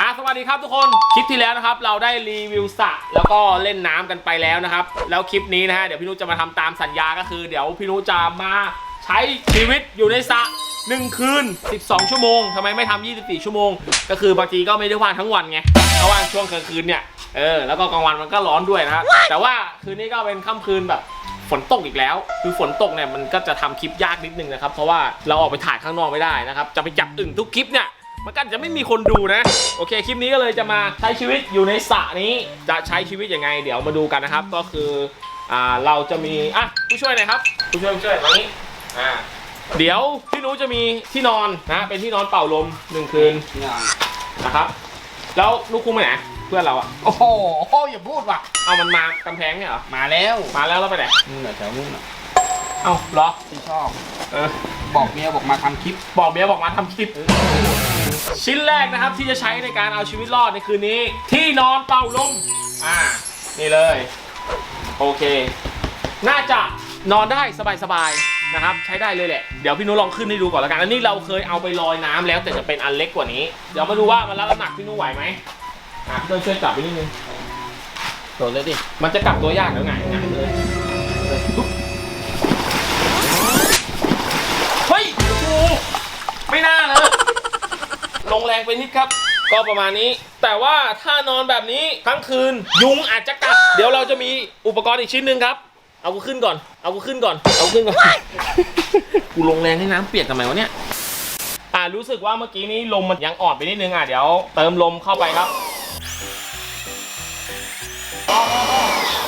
อะสวัสดีครับทุกคน คลิปที่แล้วนะครับ เราได้รีวิวสระแล้วก็เล่นน้ำกันไปแล้วนะครับ แล้วคลิปนี้นะฮะ เดี๋ยวพี่นุชจะมาทำตามสัญญาก็คือ เดี๋ยวพี่นุชจะมาใช้ชีวิตอยู่ในสระหนึ่งคืน 12 ชั่วโมงทำไมไม่ทำ24 ชั่วโมง ก็คือบางทีก็ไม่ได้ว่างทั้งวันไงก็ว่างช่วงกลางคืนเนี่ย เออ แล้วก็กลางวันมันก็ร้อนด้วยนะครับแต่ว่าคืนนี้ก็เป็นค่ำคืนแบบฝนตกอีกแล้ว คือฝนตกเนี่ยมันก็จะทำคลิปยากนิดนึงนะครับ เพราะว่าเราออกไปถ่ายข้างนอกไม่ได้นะครับ จะไปจับอึ่งทุกคลิปเนี่ย มันก็จะไม่มีคนดูนะ โอเค คลิปนี้ก็เลยจะมาใช้ชีวิตอยู่ในสระนี้จะใช้ชีวิตยังไง เดี๋ยวมาดูกันนะครับ ก็คืออ่าเราจะมีอะผู้ช่วยหน่อยครับผู้ช่วยผู้ช่วยมานี้อ่าเดี๋ยวพี่หนูจะมีที่นอนนะเป็นที่นอนเป่าลมหนึ่งคืนนะครับ แล้วลูกคุ้งไปไหนเพื่อนเราอะโอ้โหอย่าพูดว่ะเอามันมากำแพงเนี่ยเหรอมาแล้วมาแล้วแล้วไปไหนนู่นน่ะแถวนู่นน่ะเอาเหรอที่ชอบเออ บอกเมียบอกมาทำคลิป บอกเมียบอกมาทำคลิป ชิ้นแรกนะครับที่จะใช้ในการเอาชีวิตรอดในคืนนี้ ที่นอนเป่าลมอ่า นี่เลย โอเค น่าจะนอนได้สบายๆนะครับ ใช้ได้เลยแหละ เดี๋ยวพี่นุลองขึ้นให้ดูก่อนแล้วกันอันนี้เราเคยเอาไปลอยน้ำแล้วแต่จะเป็นอันเล็กกว่านี้ เดี๋ยวมาดูว่ามันรับน้ำหนักพี่นุไหวไหมอะพี่นุช่วยจับไปนิดนึง โดดเลยดิ มันจะกลับตัวยากแล้วไงไงเลย ไม่น่านะ ลงแรงไปนิดครับ ก็ประมาณนี้ แต่ว่าถ้านอนแบบนี้ทั้งคืนยุงอาจจะกัด เดี๋ยวเราจะมีอุปกรณ์อีกชิ้นหนึ่งครับ เอากูขึ้นก่อน เอากูขึ้นก่อน เอากูขึ้นก่อน กูลงแรงให้น้ำเปียกทำไมวะเนี่ย อ่ารู้สึกว่าเมื่อกี้นี้ลมมันยังอ่อนไปนิดนึงอะเดี๋ยวเติมลมเข้าไปครับพอพอพอ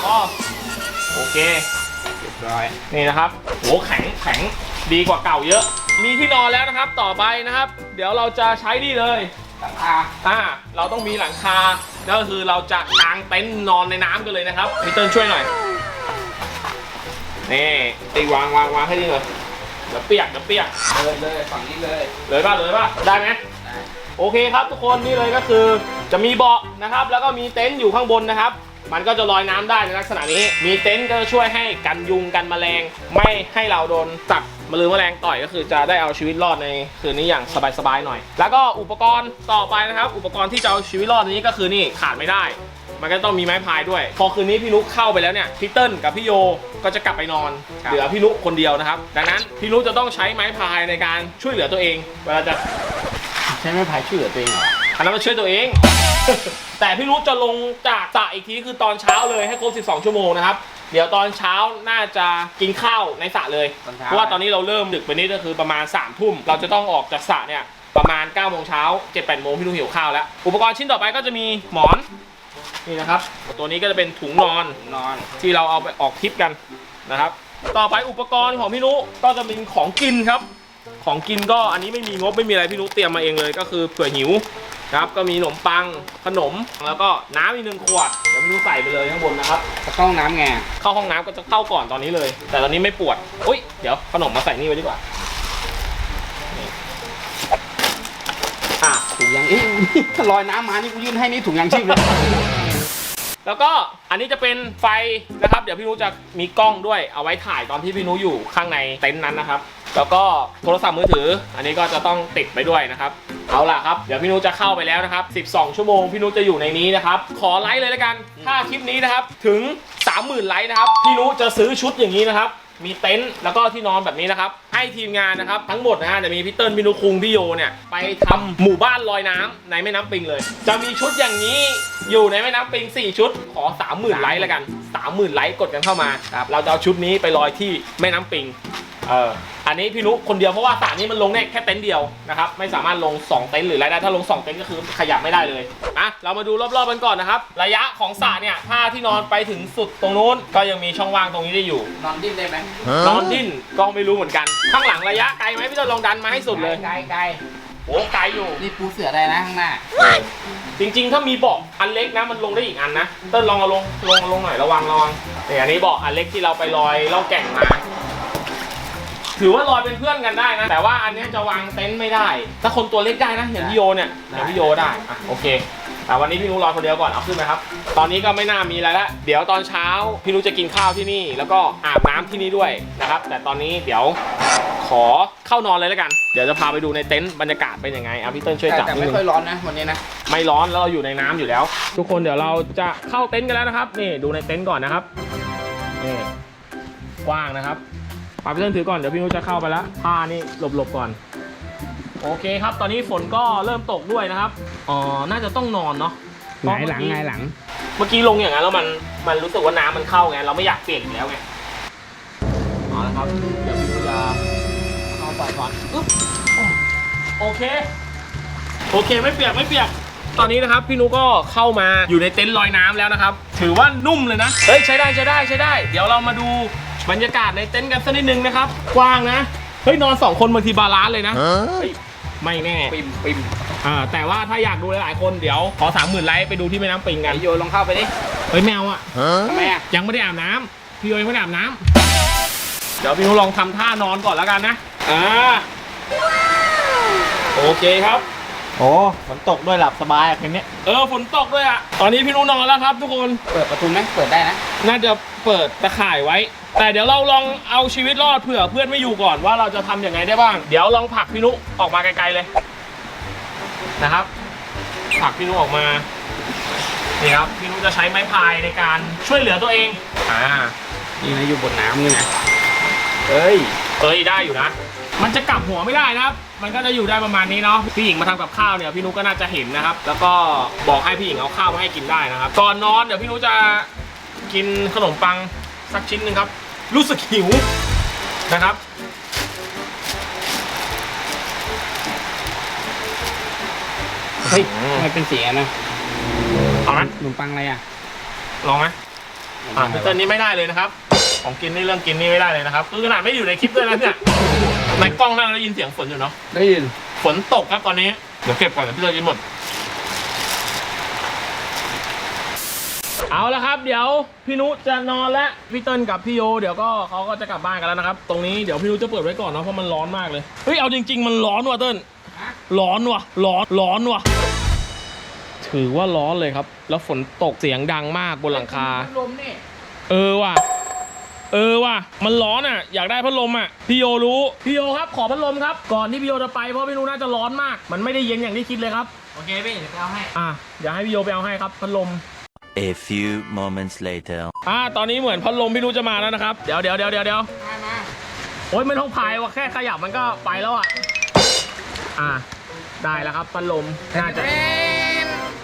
พอโอเค เรียบร้อย นี่นะครับโหแข็งแข็ง ดีกว่าเก่าเยอะ มีที่นอนแล้วนะครับต่อไปนะครับ เดี๋ยวเราจะใช้นี่เลยหลังคาอ่าเราต้องมีหลังคานั่นก็คือเราจะกางเต็นท์นอนในน้ำกันเลยนะครับพี่เติ้ลช่วยหน่อยนี่ตีวางวางวางให้ดีเลยเดี๋ยวเปียกเดี๋ยวเปียกเลยเลยฝั่งนี้เลยเลยป่ะเลยป่ะได้ไหมได้โอเคครับทุกคนนี่เลยก็คือจะมีเบาะนะครับ แล้วก็มีเต็นท์อยู่ข้างบนนะครับ มันก็จะลอยน้ำได้ในลักษณะนี้ มีเต็นท์ก็จะช่วยให้กันยุงกันแมลง ไม่ให้เราโดนตัด มะลือแมลงต่อยก็คือจะได้เอาชีวิตรอดในคืนนี้อย่างสบายๆหน่อย แล้วก็อุปกรณ์ต่อไปนะครับ อุปกรณ์ที่จะเอาชีวิตรอดนี้ก็คือนี่ขาดไม่ได้ มันก็ต้องมีไม้พายด้วย พอคืนนี้พี่นุกเข้าไปแล้วเนี่ยพี่เติ้ลกับพี่โยก็จะกลับไปนอน เหลือพี่นุกคนเดียวนะครับ ดังนั้นพี่นุกจะต้องใช้ไม้พายในการช่วยเหลือตัวเอง เวลาจะใช้ไม้พายช่วยเหลือตัวเองเหรออันนั้นมันช่วยตัวเอง แต่พี่นุชจะลงจากสระอีกทีคือตอนเช้าเลยให้ครบ 12 ชั่วโมงนะครับ เดี๋ยวตอนเช้าน่าจะกินข้าวในสระเลยตอนเช้า เพราะว่าตอนนี้เราเริ่มดึกไปนิดก็คือประมาณ3ามทุ่มเราจะต้องออกจากสระเนี่ยประมาณ9ก้าโมงเช้าเจ็ดแปดโมงพี่นุชหิวข้าวแล้ว อุปกรณ์ชิ้นต่อไปก็จะมีหมอนนี่นะครับ ตัวนี้ก็จะเป็นถุงนอนนอน ที่เราเอาไปออกทริปกันนะครับ ต่อไปอุปกรณ์ของพี่นุก็จะเป็นของกินครับ ของกินก็อันนี้ไม่มีงบไม่มีอะไรพี่นุเตรียมมาเองเลย ก็คือเผื่อหิว นะครับ ก็มีขนมปังขนมแล้วก็น้ำอีกหนึ่งขวดเดี๋ยวพี่นุใส่ไปเลยข้างบนนะครับ จะเข้าห้องน้ำไงเข้าห้องน้ำก็จะเข้าก่อนตอนนี้เลย แต่ตอนนี้ไม่ปวดอุ้ยเดี๋ยวขนมมาใส่นี่ไว้ดีกว่านี่อะ ถุงยางเอ๊ะถ้าลอยน้ำมานี่กูยื่นให้นี่ถุงยางชีพเลย แล้วก็อันนี้จะเป็นไฟนะครับ เดี๋ยวพี่นุจะมีกล้องด้วยเอาไว้ถ่ายตอนที่พี่นุอยู่ข้างในเต็นท์นั้นนะครับ แล้วก็โทรศัพท์มือถือ อันนี้ก็จะต้องติดไปด้วยนะครับ เอาล่ะครับ เดี๋ยวพี่นุจะเข้าไปแล้วนะครับ 12 ชั่วโมงพี่นุจะอยู่ในนี้นะครับ ขอไลค์เลยละกัน ถ้าคลิปนี้นะครับถึง 30,000 ไลค์นะครับ พี่นุจะซื้อชุดอย่างนี้นะครับ มีเต็นท์แล้วก็ที่นอนแบบนี้นะครับ ให้ทีมงานนะครับ ทั้งหมดนะฮะจะมีพี่เติ้ลพี่นุคุงพี่โยเนี่ยไปทำหมู่บ้านลอยน้ำในแม่น้ำปิงเลย จะมีชุดอย่างนี้อยู่ในแม่น้ำปิง 4 ชุด ขอ 30,000 ไลค์แล้วกัน 30,000 ไลค์กดกันเข้ามา ครับ เราจะเอาชุดนี้ไปลอยที่แม่น้ำปิง เอออันนี้พี่นุคนเดียวเพราะว่าสระนี้มันลงได้แค่เต็นท์เดียวนะครับไม่สามารถลง 2 เต็นท์หรืออะไรได้ถ้าลง 2 เต็นท์ก็คือขยับไม่ได้เลยอะเรามาดูรอบๆกันก่อนนะครับ ระยะของสระเนี่ยถ้าที่นอนไปถึงสุดตรงนู้น ก็ยังมีช่องว่างตรงนี้ได้อยู่ นอนดิ้นได้ไหมนอนดิ้นก็ไม่รู้เหมือนกัน ข้างหลังระยะไกลไหมพี่จะลองดันมาให้สุดเลยไกลไกลโอ้ไกลอยู่นี่ปูเสือได้นะข้างหน้า จริงๆ ถ้ามีเบาะอันเล็กนะมันลงได้อีกอันนะเต้นลองเอาลงลงลงหน่อยระวังระวังนี่อันนี้เบาะอันเล็กที่เราไปลอยล่องแก่งมา ถือว่าลอยเป็นเพื่อนกันได้นะ แต่ว่าอันเนี้ยจะวางเต็นท์ไม่ได้ ถ้าคนตัวเล็กได้นะอย่างพี่โยเนี่ยอย่างพี่โยได้อะโอเค แต่วันนี้พี่นุรอคนเดียวก่อนเอาขึ้นไหมครับ ตอนนี้ก็ไม่น่ามีอะไรละเดี๋ยวตอนเช้าพี่นุจะกินข้าวที่นี่ แล้วก็อาบน้ำที่นี่ด้วยนะครับ แต่ตอนนี้เดี๋ยวขอเข้านอนเลยแล้วกัน เดี๋ยวจะพาไปดูในเต็นท์บรรยากาศเป็นยังไงเอาพี่เติ้ลช่วยแต่จับแต่นิดไม่นึง ค่อยร้อนนะวันนี้นะ ไม่ร้อนแล้วเราอยู่ในน้ำอยู่แล้ว ทุกคนเดี๋ยวเราจะเข้าเต็นท์กันแล้วนะครับ นี่ดูในเต็นท์ก่อนนะครับนี่กว้างนะครับ ปาพี่เติ้ลถือก่อนเดี๋ยวพี่นุจะเข้าไปแล้วผ้านี่หลบๆก่อน โอเคครับ ตอนนี้ฝนก็เริ่มตกด้วยนะครับอ๋อน่าจะต้องนอนเนาะไงายหลังไงายหลัง เมื่อกี้ลงอย่างนั้นแล้วมันมันรู้สึกว่าน้ำมันเข้าไงเราไม่อยากเปลี่ยนอีกแล้วไงเอาละครับเดี๋ยวพี่นุจะเข้าไปก่อนอึ๊บโอเค โอเคไม่เปียกไม่เปียกตอนนี้นะครับพี่นุก็เข้ามาอยู่ในเต็นท์ลอยน้ำแล้วนะครับ ถือว่านุ่มเลยนะ เฮ้ยใช้ได้ใช้ได้ใช้ได้ เดี๋ยวเรามาดู บรรยากาศในเต็นท์กันสักนิดนึงนะครับ กว้างนะ เฮ้ยนอนสองคนบางทีบาลานซ์เลยนะเฮ้ยไม่แน่ปิมปิมอ่าแต่ว่าถ้าอยากดูหลายๆคนเดี๋ยวขอสามหมื่นไลค์ไปดูที่แม่น้ำปิงไอกันโยลองเข้าไปดิเฮ้ยแมวอะทำไมอะยังไม่ได้อาบน้ำพี่โยยังไม่ได้อาบน้ำเดี๋ยวพี่นุลองทำท่านอนก่อนแล้วกันนะอ่าโอเคครับโอ้ฝนตกด้วยหลับสบายอะคืนนี้เออฝนตกด้วยอะตอนนี้พี่นุนอนแล้วครับ ทุกคนเปิดประตูไหมเปิดได้นะน่าจะเปิดตะข่ายไว้ แต่เดี๋ยวเราลองเอาชีวิตรอดเผื่อเพื่อนไม่อยู่ก่อนว่าเราจะทำอยังไงได้บ้าง เดี๋ยวลองผลักพี่นุออกมาไกลๆเลยนะครับผลักพี่นุออกมานี่ครับพี่นุจะใช้ไม้พายในการช่วยเหลือตัวเองอ่านี่นะอยู่บนน้ำนี่นะเอ้ยเอ้ยได้อยู่นะ มันจะกลับหัวไม่ได้นะครับ มันก็จะอยู่ได้ประมาณนี้เนาะพี่หญิงมาทำกับข้าวเนี่ยพี่นุก็น่าจะเห็นนะครับ แล้วก็บอกให้พี่หญิงเอาข้าวมาให้กินได้นะครับก่อนนอนเดี๋ยวพี่นุจะกินขนมปังสักชิ้นหนึ่งครับ รู้สึกหิวนะครับ เฮ้ยทำไมเป็นสีอย่างนั้นนะเอาไหมขนมปังอะไรอะลองไหมขนมอ่าปังอะไรพี่เติ้ลวะนี่ไม่ได้เลยนะครับ ของกินนี่เรื่องกินนี่ไม่ได้เลยนะครับ คือขนาดไม่อยู่ในคลิปด้วยนะเนี่ยในกล้องนั่นเราได้ยินเสียงฝนอยู่เนาะได้ยินฝนตกครับตอนนี้เดี๋ยวเก็บก่อนเดี๋ยวพี่จะกินหมด เอาละครับ เดี๋ยวพี่นุจะนอนและพี่เติ้ลกับพี่โยเดี๋ยวก็เขาก็จะกลับบ้านกันแล้วนะครับ ตรงนี้เดี๋ยวพี่นุจะเปิดไว้ก่อนเนาะเพราะมันร้อนมากเลยเฮ้ยเอาจริง ๆ มันร้อนว่ะเติ้ลฮะร้อนว่ะร้อนร้อนว่ะ ถือว่าร้อนเลยครับ แล้วฝนตกเสียงดังมากบนหลังคาพัดลมนี่เออว่ะ เออว่ะ มันร้อนอะ อยากได้พัดลมอะ พี่โยรู้ พี่โยครับ ขอพัดลมครับ ก่อนที่พี่โยจะไป เพราะพี่รู้น่าจะร้อนมาก มันไม่ได้เย็นอย่างที่คิดเลยครับ โอเคพี่เดี๋ยวไปเอาให้ อะ เดี๋ยวให้พี่โยไปเอาให้ครับ พัดลม A few moments later. อ่าตอนนี้เหมือนพัดลมพี่รู้จะมาแล้วนะครับ เดี๋ยวเดี๋ยวเดี๋ยวเดี๋ยวเดี๋ยวมามาโอ้ยไม่ต้องพายว่ะแค่ขยับมันก็ไปแล้วอะ อ่า ได้แล้วครับพัดลม น่าจะ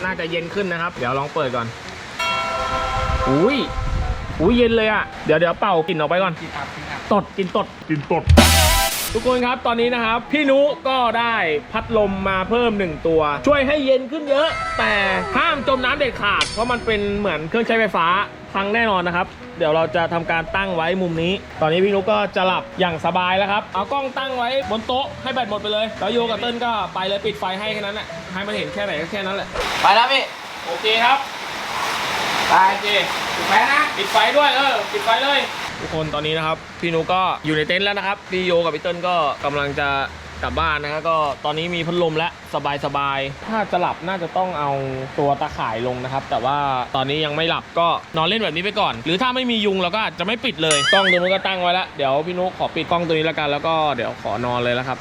น่าจะเย็นขึ้นนะครับ เดี๋ยวลองเปิดก่อน อุ้ยอุ้ยเย็นเลยอะ เดี๋ยวเดี๋ยวเป่ากลิ่นออกไปก่อน กินอับกินอับตดกินตดกินตด ทุกคนครับตอนนี้นะครับ พี่นุก็ได้พัดลมมาเพิ่มหนึ่งตัว ช่วยให้เย็นขึ้นเยอะ แต่ห้ามจมน้ำเด็ดขาด เพราะมันเป็นเหมือนเครื่องใช้ไฟฟ้าพังแน่นอนนะครับ เดี๋ยวเราจะทำการตั้งไว้มุมนี้ ตอนนี้พี่นุก็จะหลับอย่างสบายแล้วครับ เอากล้องตั้งไว้บนโต๊ะให้แบตหมดไปเลย แล้วโยกับเติ้ลก็ไปเลยปิดไฟให้แค่นั้นแหละ ให้มันเห็นแค่ไหนก็แค่นั้นแหละ ไปแล้วพี่ โอเคครับ ไปโอเคถูกไหมนะ ปิดไฟด้วยเออ ปิดไฟเลย ทุกคนตอนนี้นะครับ พี่นุก็อยู่ในเต็นท์แล้วนะครับพี่โยกับพี่เติ้ลก็กำลังจะกลับบ้านนะครับก็ตอนนี้มีพัดลมและสบายสบายๆถ้าจะหลับน่าจะต้องเอาตัวตะข่ายลงนะครับ แต่ว่าตอนนี้ยังไม่หลับก็นอนเล่นแบบนี้ไปก่อน หรือถ้าไม่มียุงเราก็อาจจะไม่ปิดเลยกล้องตัวนู้นก็ตั้งไว้แล้วเดี๋ยวพี่นุขอปิดกล้องตัวนี้แล้วกันแล้วก็เดี๋ยวขอนอนเลยแล้วครับ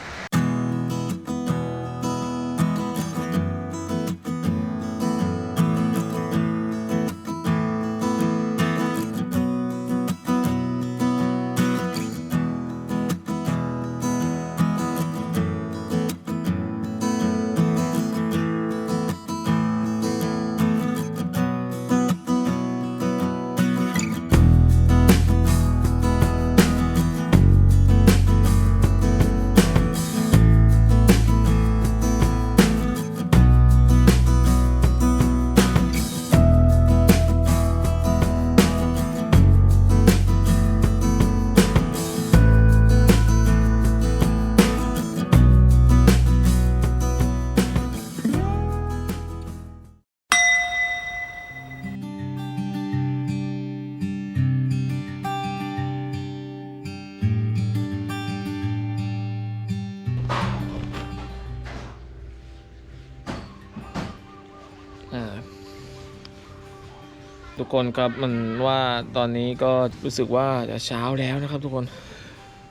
กคนครับมันว่าตอนนี้ก็รู้สึกว่าจะเช้าแล้วนะครับทุกคน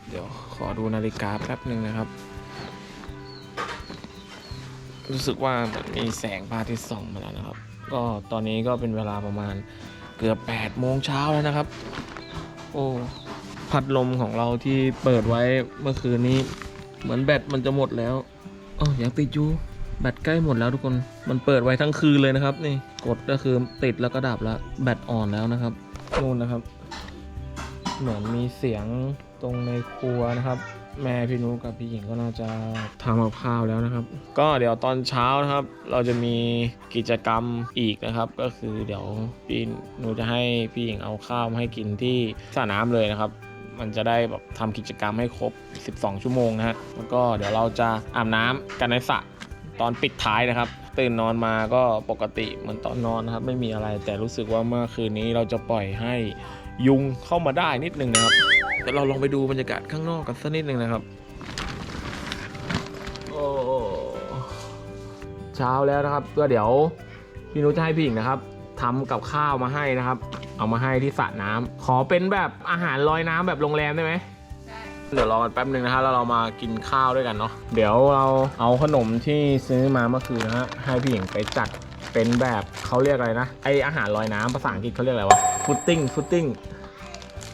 เดี๋ยวขอดูนาฬิกาแป๊บหนึ่งนะครับ รู้สึกว่ามันมีแสงพระอาทิตย์ส่องมาแล้วนะครับ ก็ตอนนี้ก็เป็นเวลาประมาณเกือบ8โมงเช้าแล้วนะครับ โอ้พัดลมของเราที่เปิดไว้เมื่อคืนนี้ เหมือนแบตมันจะหมดแล้วอ๋อยังติดอยู่ แบตใกล้หมดแล้วทุกคน มันเปิดไว้ทั้งคืนเลยนะครับ นี่กดก็คือติดแล้วก็ดับแล้วแบตอ่อนแล้วนะครับนู่นนะครับ เหมือนมีเสียงตรงในครัวนะครับ แม่พี่นุกับพี่หญิงก็น่าจะทำกับข้าวแล้วนะครับ ก็เดี๋ยวตอนเช้านะครับ เราจะมีกิจกรรมอีกนะครับ ก็คือเดี๋ยวพี่หนูจะให้พี่หญิงเอาข้าวมาให้กินที่สระน้ำเลยนะครับ มันจะได้แบบทำกิจกรรมให้ครบ 12 ชั่วโมงนะฮะแล้วก็เดี๋ยวเราจะอาบน้ำกันในสระ ตอนปิดท้ายนะครับ ตื่นนอนมาก็ปกติเหมือนตอนนอนนะครับ ไม่มีอะไรแต่รู้สึกว่าเมื่อคืนนี้เราจะปล่อยให้ยุงเข้ามาได้นิดนึงนะครับเดี๋ยวเราลองไปดูบรรยากาศข้างนอกกันสักนิดนึงนะครับโอ้เช้าแล้วนะครับก็เดี๋ยวพี่นุชจะให้พี่หญิงนะครับทำกับข้าวมาให้นะครับ เอามาให้ที่สระน้ำขอเป็นแบบอาหารลอยน้ำแบบโรงแรมได้ไหม เดี๋ยวรอกันแป๊บหนึ่งนะฮะแล้วเรามากินข้าวด้วยกันเนาะเดี๋ยวเราเอาขนมที่ซื้อมาเมื่อคืนนะฮะให้พี่หญิงไปจัดเป็นแบบเขาเรียกอะไรนะไออาหารลอยน้ำภาษาอังกฤษเขาเรียกอะไรวะฟุตติ้งฟุตติ้ง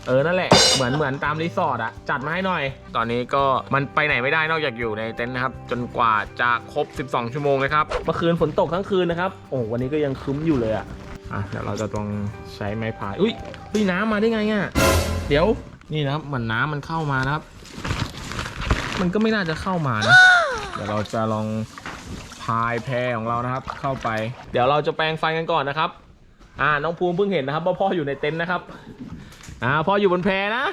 เออ นั่นแหละ เหมือนเหมือนตามรีสอร์ทอะจัดมาให้หน่อย ตอนนี้ก็มันไปไหนไม่ได้นอกจากอยู่ในเต็นท์นะครับ จนกว่าจะครบ 12 ชั่วโมงเลยครับ เมื่อคืนฝนตกทั้งคืนนะครับ โอ้วันนี้ก็ยังคึ้มอยู่เลยอะอะ เดี๋ยวเราจะต้องใช้ไม้พาย อุ้ยเฮ้ยน้ำมาได้ไงอะเดี๋ยว นี่นะครับเหมือนน้ำมันเข้ามานะครับ มันก็ไม่น่าจะเข้ามานะเดี๋ยวเราจะลองพายแพของเรานะครับ เข้าไป เดี๋ยวเราจะแปลงไฟกันก่อนนะครับ อ่าน้องภูมิเพิ่งเห็นนะครับว่าพ่ออยู่ในเต็นท์นะครับ อ่าพ่ออยู่บนแพนะ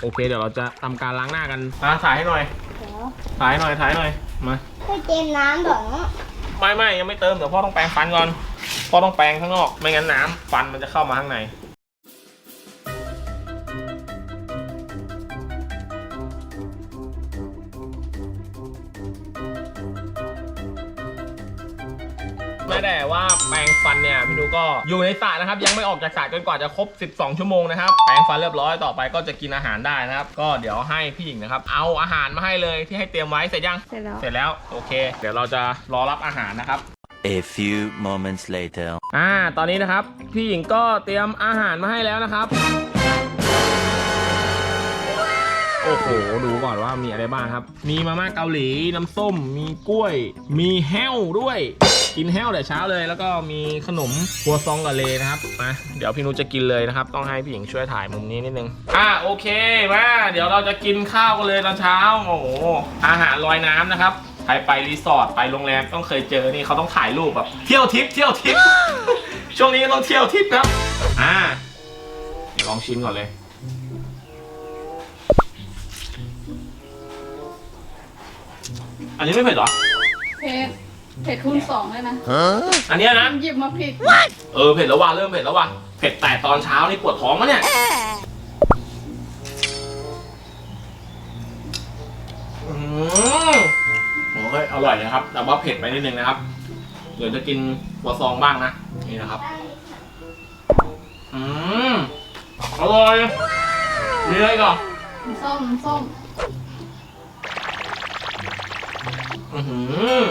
โอเค เดี๋ยวเราจะทำการล้างหน้ากันมาถ่ายให้หน่อยถ่ายให้หน่อยถ่ายให้หน่อยมาไม่เต็มน้ำหรอไม่ไม่ยังไม่เติมเดี๋ยวพ่อต้องแปรงฟันก่อนพ่อต้องแปรงข้างนอก ไม่งั้นน้ำฟันมันจะเข้ามาข้างใน ไม่ได้ว่าแปรงฟันเนี่ยพี่ดูก็อยู่ในสระนะครับ ยังไม่ออกจากสระจนกว่าจะครบ 12 ชั่วโมงนะครับแปรงฟันเรียบร้อยต่อไปก็จะกินอาหารได้นะครับ ก็เดี๋ยวให้พี่หญิงนะครับ เอาอาหารมาให้เลยที่ให้เตรียมไว้เสร็จยังเสร็จแล้ว เสร็จแล้วโอเค เดี๋ยวเราจะรอรับอาหารนะครับ A few moments later. อ่า ตอนนี้นะครับ พี่หญิงก็เตรียมอาหารมาให้แล้วนะครับ โอ้โห ดูก่อนว่ามีอะไรบ้างครับ มีมาม่าเกาหลี น้ำส้ม มีกล้วย มีแห้วด้วย กินแห้วแต่เช้าเลย แล้วก็มีขนมครัวซองกับเลนะครับมาเดี๋ยวพี่นุชจะกินเลยนะครับ ต้องให้พี่หญิงช่วยถ่ายมุมนี้นิดนึงอ่าโอเคมาเดี๋ยวเราจะกินข้าวกันเลยตอนเช้าโอ้โหอาหารลอยน้ำนะครับใครไปรีสอร์ทไปโรงแรมต้องเคยเจอนี่เขาต้องถ่ายรูปแบบเที่ยวทิปเที่ยวทิปช่วงนี้ต้องเที่ยวทิปครับอ่าลองชิมก่อนเลยอันนี้ไม่เผ็ดหรอ เผ็ด เผ็ดคูณสองเลยนะอันเนี้ยนะ หยิบมาผิดเออเผ็ดแล้วว่ะเริ่มเผ็ดแล้วว่ะเผ็ดแต่ตอนเช้านี่ปวดท้องมะเนี่ย อืมโอ้ยอร่อยนะครับ แต่ว่าเผ็ดไปนิดนึงนะครับ เดี๋ยวจะกินหัวซองบ้างนะ นี่นะครับ อืมอร่อย มีอะไรก่อน ส้มส้ม อื้อหือ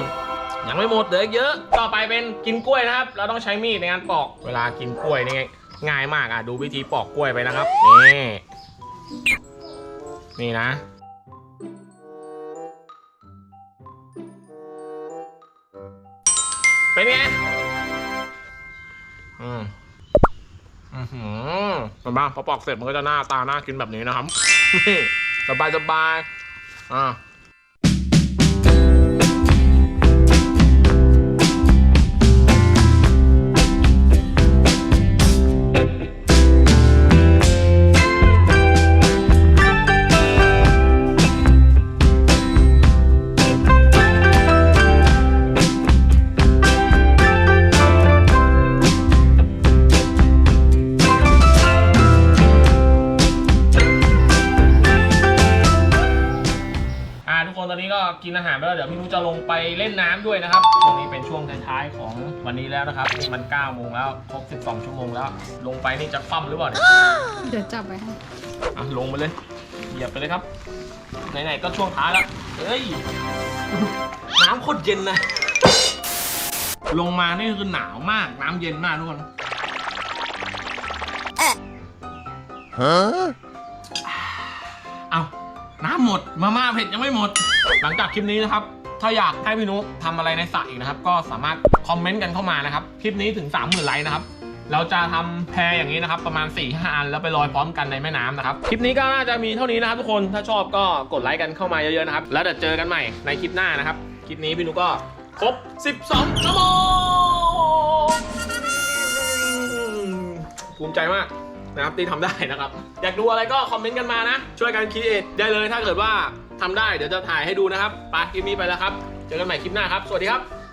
ยังไม่หมดเหลืออีกเยอะ ต่อไปเป็นกินกล้วยนะครับ เราต้องใช้มีดในการปอก เวลากินกล้วยนี่ง่ายมากอะ ดูวิธีปอกกล้วยไปนะครับ นี่ นี่นะเป็นไง อืมอือหือเป็นบ้างพอปอกเสร็จมันก็จะหน้าตาหน่ากินแบบนี้นะครับสบายสบายอะ ๆอ่างไปเล่นน้ำด้วยนะครับช่วงนี้เป็นช่วงท้ายๆของวันนี้แล้วนะครับนี่มัน9โมงแล้วครบ12 ชั่วโมงแล้ว ลงไปนี่จะคว่ำหรือเปล่าเนี่ยเดี๋ยวจับไว้ให้อะลงไปเลยเหยียบไปเลยครับไหนๆก็ช่วงท้ายแล้วเอ้ยน้ำโคตรเย็นนะลงมานี่คือหนาวมากน้ำเย็นมากทุกคนเอา น้ำหมดมาม่าเผ็ดยังไม่หมด หลังจากคลิปนี้นะครับ ถ้าอยากให้พี่นุทำอะไรในสระอีกนะครับ ก็สามารถคอมเมนต์กันเข้ามานะครับ คลิปนี้ถึง 30,000ไลค์นะครับ เราจะทำแพรอย่างนี้นะครับ ประมาณ4 5อันแล้วไปลอยพร้อมกันในแม่น้ำนะครับ คลิปนี้ก็น่าจะมีเท่านี้นะครับทุกคน ถ้าชอบก็กดไลค์กันเข้ามาเยอะๆนะครับ แล้วเดี๋ยวเจอกันใหม่ในคลิปหน้านะครับ คลิปนี้พี่นุก็ครบ 12ชั่วโมงภูมิใจมาก นะครับที่ทำได้นะครับ อยากดูอะไรก็คอมเมนต์กันมานะ ช่วยกันคิดเอทได้เลยถ้าเกิดว่าทำได้เดี๋ยวจะถ่ายให้ดูนะครับไปคลิปนี้ไปแล้วครับ เจอกันใหม่คลิปหน้าครับ สวัสดีครับ